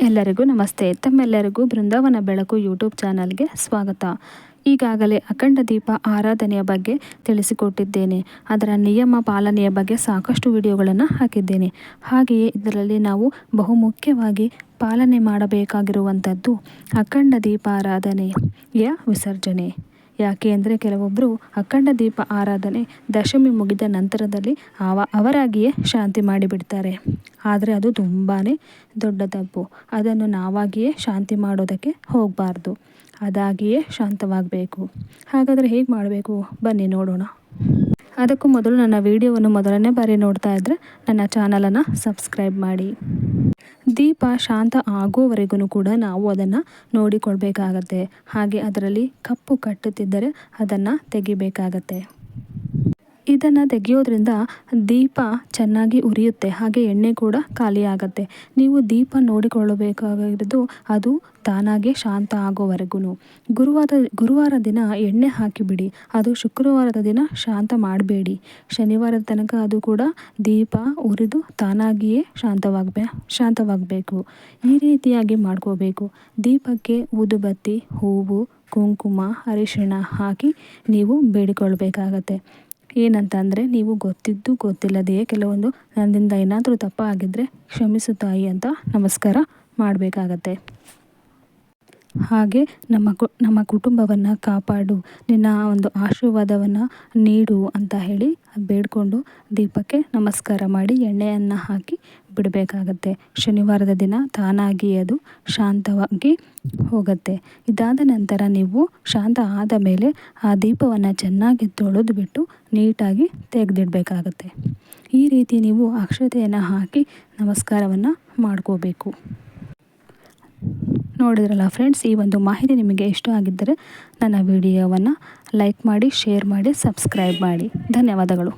ಎಲ್ಲರಿಗೂ ನಮಸ್ತೆ. ತಮ್ಮೆಲ್ಲರಿಗೂ ಬೃಂದಾವನ ಬೆಳಕು ಯೂಟ್ಯೂಬ್ ಚಾನಲ್ಗೆ ಸ್ವಾಗತ. ಈಗಾಗಲೇ ಅಖಂಡ ದೀಪ ಆರಾಧನೆಯ ಬಗ್ಗೆ ತಿಳಿಸಿಕೊಟ್ಟಿದ್ದೇನೆ. ಅದರ ನಿಯಮ ಪಾಲನೆಯ ಬಗ್ಗೆ ಸಾಕಷ್ಟು ವಿಡಿಯೋಗಳನ್ನು ಹಾಕಿದ್ದೇನೆ. ಹಾಗೆಯೇ ಇದರಲ್ಲಿ ನಾವು ಬಹುಮುಖ್ಯವಾಗಿ ಪಾಲನೆ ಮಾಡಬೇಕಾಗಿರುವಂಥದ್ದು ಅಖಂಡ ದೀಪಾರಾಧನೆಯ ವಿಸರ್ಜನೆ. ಯಾಕೆ ಅಂದರೆ ಕೆಲವೊಬ್ಬರು ಅಖಂಡ ದೀಪ ಆರಾಧನೆ ದಶಮಿ ಮುಗಿದ ನಂತರದಲ್ಲಿ ಅವ ಅವರಾಗಿಯೇ ಶಾಂತಿ ಮಾಡಿಬಿಡ್ತಾರೆ. ಆದರೆ ಅದು ತುಂಬಾ ದೊಡ್ಡ ತಪ್ಪು. ಅದನ್ನು ನಾವಾಗಿಯೇ ಶಾಂತಿ ಮಾಡೋದಕ್ಕೆ ಹೋಗಬಾರ್ದು. ಅದಾಗಿಯೇ ಶಾಂತವಾಗಬೇಕು. ಹಾಗಾದರೆ ಹೇಗೆ ಮಾಡಬೇಕು? ಬನ್ನಿ ನೋಡೋಣ. ಅದಕ್ಕೂ ಮೊದಲು ನನ್ನ ವಿಡಿಯೋವನ್ನು ಮೊದಲನೇ ಬಾರಿ ನೋಡ್ತಾ ಇದ್ದರೆ ನನ್ನ ಚಾನಲನ್ನು ಸಬ್ಸ್ಕ್ರೈಬ್ ಮಾಡಿ. ದೀಪ ಶಾಂತ ಆಗೋವರೆಗೂ ಕೂಡ ನಾವು ಅದನ್ನು ನೋಡಿಕೊಳ್ಬೇಕಾಗತ್ತೆ. ಹಾಗೆ ಅದರಲ್ಲಿ ಕಪ್ಪು ಕಟ್ಟುತ್ತಿದ್ದರೆ ಅದನ್ನು ತೆಗಿಬೇಕಾಗತ್ತೆ. ಇದನ್ನು ತೆಗೆಯೋದ್ರಿಂದ ದೀಪ ಚೆನ್ನಾಗಿ ಉರಿಯುತ್ತೆ. ಹಾಗೆ ಎಣ್ಣೆ ಕೂಡ ಖಾಲಿಯಾಗತ್ತೆ. ನೀವು ದೀಪ ನೋಡಿಕೊಳ್ಳಬೇಕಾಗಿರೋದು ಅದು ತಾನಾಗೆ ಶಾಂತ ಆಗೋವರೆಗೂ ಗುರುವಾರ ಗುರುವಾರ ದಿನ ಎಣ್ಣೆ ಹಾಕಿಬಿಡಿ. ಅದು ಶುಕ್ರವಾರದ ದಿನ ಶಾಂತ ಮಾಡಬೇಡಿ. ಶನಿವಾರದ ತನಕ ಅದು ಕೂಡ ದೀಪ ಉರಿದು ತಾನಾಗಿಯೇ ಶಾಂತವಾಗಬೇ, ಶಾಂತವಾಗಬೇಕು. ಈ ರೀತಿಯಾಗಿ ಮಾಡ್ಕೋಬೇಕು. ದೀಪಕ್ಕೆ ಊದುಬತ್ತಿ, ಹೂವು, ಕುಂಕುಮ, ಅರಿಶಿಣ ಹಾಕಿ ನೀವು ಬೇಡಿಕೊಳ್ಬೇಕಾಗತ್ತೆ ಏನಂತಂದರೆ, ನೀವು ಗೊತ್ತಿದ್ದು ಗೊತ್ತಿಲ್ಲದೆಯೇ ಕೆಲವೊಂದು ನನ್ನಿಂದ ಏನಾದರೂ ತಪ್ಪಾಗಿದ್ದರೆ ಕ್ಷಮಿಸು ತಾಯಿ ಅಂತ ನಮಸ್ಕಾರ ಮಾಡಬೇಕಾಗತ್ತೆ. ಹಾಗೆ ನಮ್ಮ ನಮ್ಮ ಕುಟುಂಬವನ್ನು ಕಾಪಾಡು, ನಿನ್ನ ಒಂದು ಆಶೀರ್ವಾದವನ್ನು ನೀಡು ಅಂತ ಹೇಳಿ ಬೇಡಿಕೊಂಡು ದೀಪಕ್ಕೆ ನಮಸ್ಕಾರ ಮಾಡಿ ಎಣ್ಣೆಯನ್ನು ಹಾಕಿ ಬಿಡಬೇಕಾಗತ್ತೆ. ಶನಿವಾರದ ದಿನ ತಾನಾಗಿ ಅದು ಶಾಂತವಾಗಿ ಹೋಗುತ್ತೆ. ಇದಾದ ನಂತರ ನೀವು ಶಾಂತ ಆದ ಮೇಲೆ ಆ ದೀಪವನ್ನು ಚೆನ್ನಾಗಿ ತೊಳೆದು ಬಿಟ್ಟು ನೀಟಾಗಿ ತೆಗೆದಿಡಬೇಕಾಗತ್ತೆ. ಈ ರೀತಿ ನೀವು ಅಕ್ಷತೆಯನ್ನು ಹಾಕಿ ನಮಸ್ಕಾರವನ್ನು ಮಾಡ್ಕೋಬೇಕು. ನೋಡಿದ್ರಲ್ಲ ಫ್ರೆಂಡ್ಸ್, ಈ ಒಂದು ಮಾಹಿತಿ ನಿಮಗೆ ಇಷ್ಟ ಆಗಿದ್ದರೆ ನನ್ನ ವಿಡಿಯೋವನ್ನು ಲೈಕ್ ಮಾಡಿ, ಶೇರ್ ಮಾಡಿ, ಸಬ್ಸ್ಕ್ರೈಬ್ ಮಾಡಿ. ಧನ್ಯವಾದಗಳು.